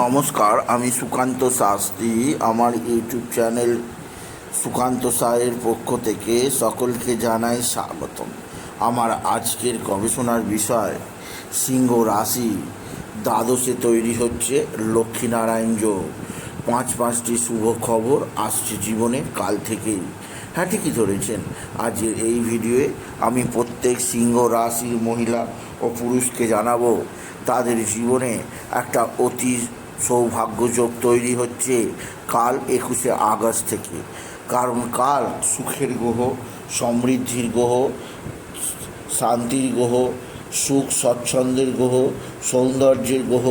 নমস্কার, আমি সুকান্ত শাস্ত্রী। আমার ইউটিউব চ্যানেল সুকান্ত সায়ের পক্ষ থেকে সকলকে জানাই স্বাগতম। আমার আজকের গবেষণার বিষয়, সিংহ রাশি। দ্বাদশে তৈরি হচ্ছে লক্ষ্মীনারায়ণ যোগ। পাঁচ পাঁচটি শুভ খবর আসছে জীবনে কাল থেকেই। হ্যাঁ ঠিকই ধরেছেন। আজকের এই ভিডিওয়ে আমি প্রত্যেক সিংহ রাশির মহিলা ও পুরুষকে জানাব, তাদের জীবনে একটা অতি সৌভাগ্যযোগ তৈরি হচ্ছে কাল একুশে আগস্ট থেকে। কারণ কাল সুখের গ্রহ, সমৃদ্ধির গ্রহ, শান্তির গ্রহ, সুখ স্বচ্ছন্দের গ্রহ, সৌন্দর্যের গ্রহ,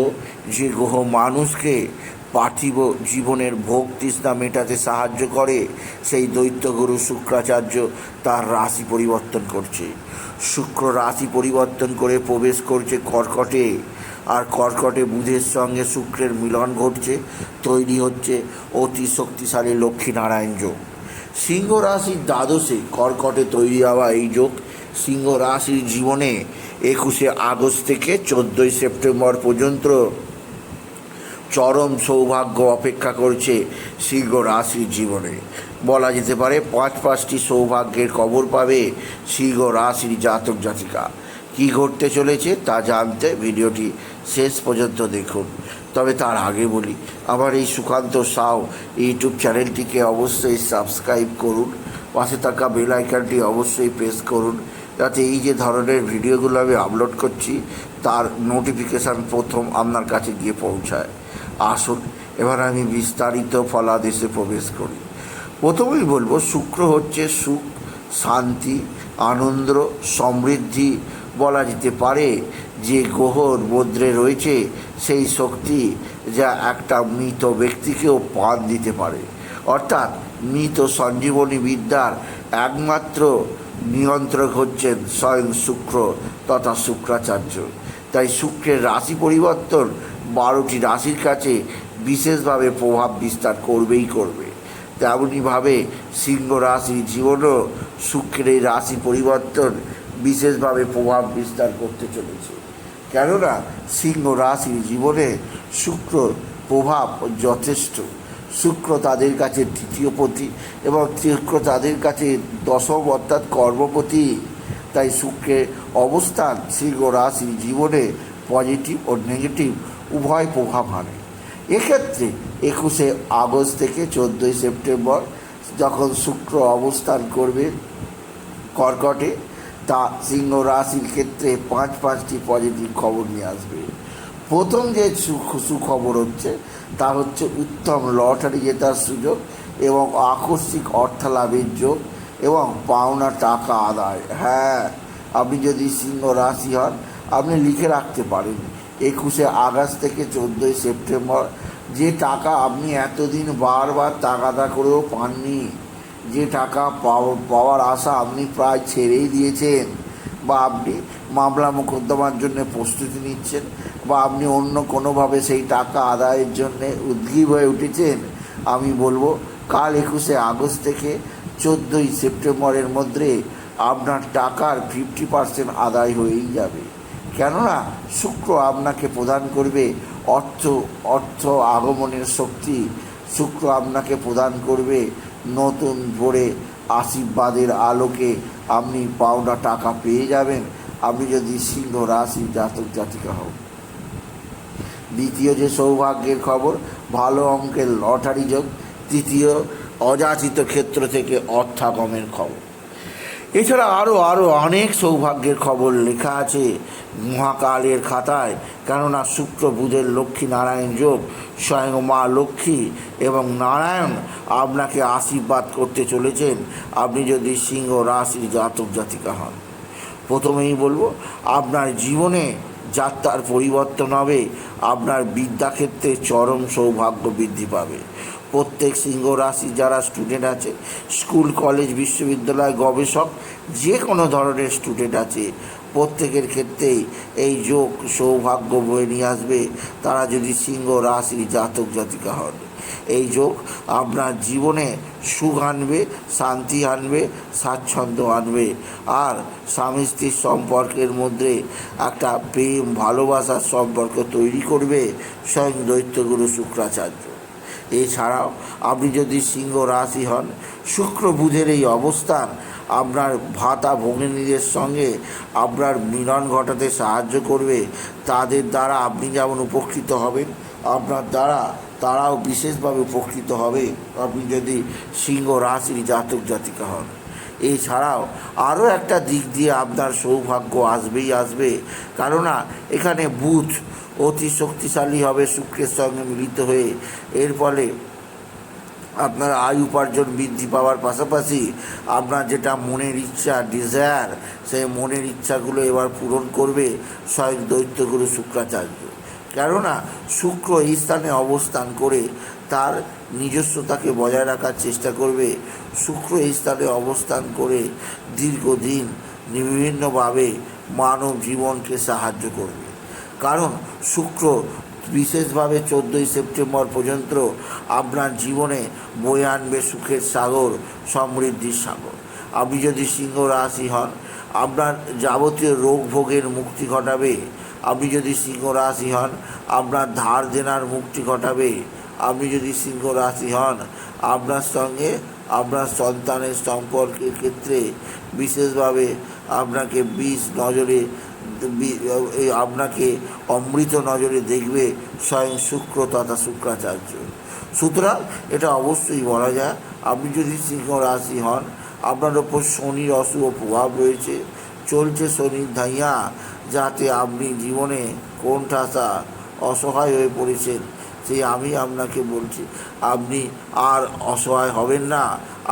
যে গ্রহ মানুষকে পার্থিব জীবনের ভোগ তৃষ্ণা মেটাতে সাহায্য করে, সেই দৈত্যগুরু শুক্রাচার্য তার রাশি পরিবর্তন করছে। শুক্র রাশি পরিবর্তন করে প্রবেশ করছে কর্কটে। আর কর্কটে বুধের সঙ্গে শুক্রের মিলন ঘটছে। তৈরি হচ্ছে অতি শক্তিশালী লক্ষ্মীনারায়ণ যোগ। সিংহ রাশির দ্বাদশে কর্কটে তৈরি হওয়া এই যোগ সিংহ রাশির জীবনে একুশে আগস্ট থেকে চোদ্দোই সেপ্টেম্বর পর্যন্ত চরম সৌভাগ্য অপেক্ষা করছে সিংহ রাশির জীবনে। বলা যেতে পারে পাঁচ পাঁচটি সৌভাগ্যের খবর পাবে সিংহ রাশির জাতক জাতিকা। কী ঘটতে চলেছে তা জানতে ভিডিওটি শেষ পর্যন্ত দেখুন। তবে তার আগে বলি, আমার এই সুকান্ত সাউ ইউটিউব চ্যানেলটিকে অবশ্যই সাবস্ক্রাইব করুন, পাশে থাকা বেল আইকনটি অবশ্যই প্রেস করুন, যাতে এই যে ধরনের ভিডিওগুলো আমি আপলোড করছি, তার নোটিফিকেশান প্রথম আপনার কাছে গিয়ে পৌঁছায়। আসুন, এবার আমি বিস্তারিত ফলাদেশে প্রবেশ করি। প্রথমেই বলব, শুক্র হচ্ছে সুখ, শান্তি, আনন্দ, সমৃদ্ধি বলা যেতে পারে যে গ্রহর মধ্যে রয়েছে সেই শক্তি যা একটা মৃত ব্যক্তিকেও প্রাণ দিতে পারে। অর্থাৎ মৃত সঞ্জীবনী বিদ্যার একমাত্র নিয়ন্ত্রক হচ্ছেন স্বয়ং শুক্র তথা শুক্রাচার্য। তাই শুক্রের রাশি পরিবর্তন বারোটি রাশির কাছে বিশেষভাবে প্রভাব বিস্তার করবেই করবে। তেমনইভাবে সিংহ রাশির জীবনও শুক্রের রাশি পরিবর্তন বিশেষভাবে প্রভাব বিস্তার করতে চলেছে। কেননা সিংহ রাশির জীবনে শুক্র প্রভাব যথেষ্ট। শুক্র তাদের কাছে তৃতীয় তৃতীয়পতি এবং শুক্র তাদের কাছে দশম অর্থাৎ কর্মপতি। তাই শুক্রের অবস্থান সিংহ রাশির জীবনে পজিটিভ ও নেগেটিভ উভয় প্রভাব আনে এক্ষেত্রে একুশে আগস্ট থেকে চোদ্দোই সেপ্টেম্বর যখন শুক্র অবস্থান করবে কর্কটে তা সিংহ রাশির ক্ষেত্রে পাঁচ পাঁচটি পজিটিভ খবর নিয়ে আসবে। প্রথম যে সুখ সুখবর হচ্ছে, তা হচ্ছে উত্তম লটারি জেতার সুযোগ এবং আকস্মিক অর্থালাভের যোগ এবং পাওনা টাকা আদায়। হ্যাঁ আপনি যদি সিংহ রাশি হন, আপনি লিখে রাখতে পারেন। একুশে আগস্ট থেকে চোদ্দোই সেপ্টেম্বর, যে টাকা আপনি এতদিন বারবার তাগাদা করেও পাননি। যে টাকা পাও- পাওয়ার আশা আপনি প্রায় ছেড়েই দিয়েছেন বা আপনি মামলা মোকদ্দমার জন্য প্রস্তুতি নিচ্ছেন বা আপনি অন্য কোনোভাবে সেই টাকা আদায়ের জন্যে উদ্গ্রীব হয়ে উঠেছেন, আমি বলব কাল একুশে আগস্ট থেকে চোদ্দোই সেপ্টেম্বরের মধ্যে আপনার টাকার ফিফটি পার্সেন্ট আদায় হয়েই যাবে। কেননা শুক্র আপনাকে প্রদান করবে, অর্থ অর্থ আগমনের শক্তি শুক্র আপনাকে প্রদান করবে নতুন ভোরে আশীর্বাদের আলোকে আপনি পাওনা টাকা পেয়ে যাবেন। আপনি যদি সিংহ রাশি জাতক জাতিকা হন। দ্বিতীয় যে সৌভাগ্যের খবর, ভালো অঙ্কের লটারি যোগ। তৃতীয় অযাচিত ক্ষেত্র থেকে অর্থাগমের খবর। এছাড়া আরও আরও অনেক সৌভাগ্যের খবর লেখা আছে মহাকালের খাতায়। কেননা শুক্র, বুধের লক্ষ্মী, নারায়ণ যোগ, স্বয়ং মা লক্ষ্মী এবং নারায়ণ আপনাকে আশীর্বাদ করতে চলেছেন। আপনি যদি সিংহ রাশির জাতক, জাতিকা হন। প্রথমেই বলব, আপনার জীবনে যাত্রার পরিবর্তন হবে, আপনার বিদ্যাক্ষেত্রে চরম সৌভাগ্য বৃদ্ধি পাবে। প্রত্যেক সিংহ রাশি যারা স্টুডেন্ট আছে স্কুল কলেজ বিশ্ববিদ্যালয়, গবেষক যে কোনো ধরনের স্টুডেন্ট আছে, প্রত্যেকের ক্ষেত্রেই এই যোগ সৌভাগ্য বয়ে নিয়ে আসবে। তারা যদি সিংহ রাশি জাতক জাতিকা হন। এই যোগ আপনার জীবনে সুখ আনবে, শান্তি আনবে, স্বাচ্ছন্দ্য আনবে। আর স্বামী স্ত্রীর সম্পর্কের মধ্যে একটা প্রেম, ভালোবাসার সম্পর্ক তৈরি করবে স্বয়ং দৈত্যগুরু শুক্রাচার্য। এছাড়াও আপনি যদি সিংহ রাশি হন, শুক্র বুধের এই অবস্থান আপনার ভাতা ভগ্নীদের সঙ্গে আপনার মিলন ঘটাতে সাহায্য করবে। তাদের দ্বারা আপনি যেমন উপকৃত হবেন, আপনার দ্বারা তারাও বিশেষভাবে উপকৃত হবে। আপনি যদি সিংহ রাশির জাতক জাতিকা হন। এছাড়াও আরও একটা দিক দিয়ে আপনার সৌভাগ্য আসবেই আসবে। কেননা এখানে বুধ অতি শক্তিশালী হবে, শুক্রের সঙ্গে মিলিত হয়ে। এর ফলে আপনার আয় উপার্জন বৃদ্ধি পাওয়ার পাশাপাশি আপনার যেটা মনের ইচ্ছা ডিজায়ার সেই মনের ইচ্ছাগুলো এবার পূরণ করবে স্বয়ং দৈত্যগুরু শুক্রাচার্য। কেননা শুক্র এই স্থানে অবস্থান করে তার নিজস্বতাকে বজায় রাখার চেষ্টা করবে। শুক্র এই স্থানে অবস্থান করে দীর্ঘদিন বিভিন্নভাবে মানব জীবনকে সাহায্য করবে। কারণ শুক্র বিশেষভাবে চোদ্দোই সেপ্টেম্বর পর্যন্ত আপনার জীবনে বয়ে আনবে সুখের সাগর, সমৃদ্ধির সাগর। আপনি যদি সিংহ রাশি হন, আপনার যাবতীয় রোগ ভোগের মুক্তি ঘটাবে। আপনি যদি সিংহ রাশি হন, আপনার ধার দেনার মুক্তি ঘটাবে। আপনি যদি সিংহ রাশি হন, আপনার সঙ্গে আপনার সন্তানের সম্পর্কের ক্ষেত্রে বিশেষভাবে আপনাকে বিষ নজরে আপনাকে অমৃত নজরে দেখবে স্বয়ং শুক্র তথা শুক্রাচার্য। সুতরাং এটা অবশ্যই বলা যায়, আপনি যদি সিংহ রাশি হন, আপনার ওপর শনির অশুভ প্রভাব রয়েছে চলছে শনির ধাইয়া, যাতে আপনি জীবনে কোণঠাসা অসহায় হয়ে পড়েছেন সেই আমি আপনাকে বলছি। আপনি আর অসহায় হবেন না।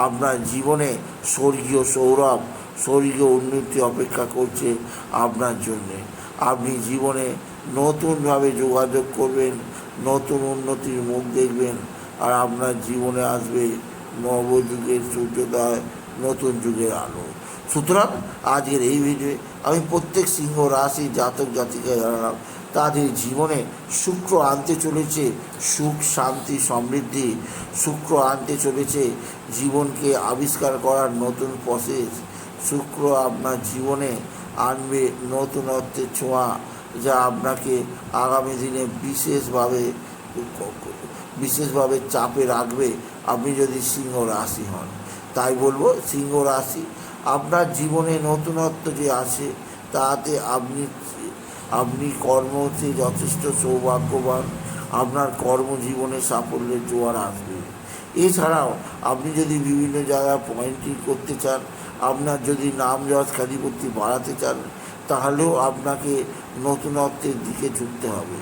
আপনার জীবনে স্বর্গীয় সৌরভ, স্বর্গীয় উন্নতি অপেক্ষা করছে আপনার জন্যে। আপনি জীবনে নতুনভাবে যোগাযোগ করবেন, নতুন উন্নতির মুখ দেখবেন, আর আপনার জীবনে আসবে নবযুগের সূর্যোদয়। নতুন যুগের আলো। সুতরাং আজকের এই ভিডিওয়ে আমি প্রত্যেক সিংহ, রাশি, জাতক, জাতিকে জানালাম তাদের জীবনে শুক্র আনতে চলেছে সুখ, শান্তি, সমৃদ্ধি। শুক্র আনতে চলেছে জীবনকে আবিষ্কার করার নতুন প্রসেস শুক্র আপনার জীবনে আনবে নতুনত্বের ছোঁয়া, যা আপনাকে আগামী দিনে বিশেষভাবে বিশেষভাবে চাপে রাখবে। আপনি যদি সিংহ, রাশি হন তাই বলব, সিংহ রাশি, আপনার জীবনে নতুনত্ব যে আছে, তাতে আপনি আপনি কর্মতে যথেষ্ট সৌভাগ্যবান। আপনার কর্মজীবনে সাফল্যের জোয়ার আসবে। এছাড়াও, আপনি যদি বিভিন্ন জায়গায় পয়েন্টিং করতে চান, আপনার যদি নাম যশ খ্যাতিপত্তি বাড়াতে চান, তাহলেও আপনাকে নতুনত্বের দিকে ঝুঁকতে হবে।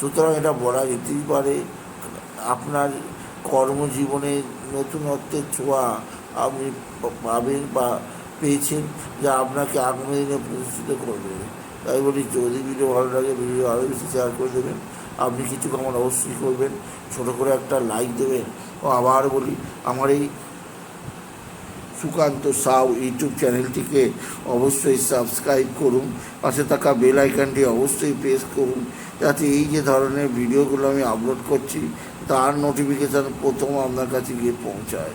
সুতরাং এটা বলা যেতেই পারে, আপনার কর্মজীবনে নতুনত্বের ছোঁয়া পাবেন বা পেয়েছেন যা আপনাকে আগামী দিনে প্রতিষ্ঠিত করবে। তাই বলি, যদি ভিডিও ভালো লাগে, ভিডিও আরও বেশি শেয়ার করে দেবেন। আপনি কিছু কামন অবশ্যই করবেন। ছোটো করে একটা লাইক দেবেন। ও আবার বলি, আমার এই সুকান্ত সাউ ইউটিউব চ্যানেলটিকে অবশ্যই সাবস্ক্রাইব করুন। পাশে থাকা বেল আইকনটি অবশ্যই প্রেস করুন। যাতে এই যে ধরনের ভিডিওগুলো আমি আপলোড করছি, তার নোটিফিকেশান প্রথম আপনার কাছে গিয়ে পৌঁছায়।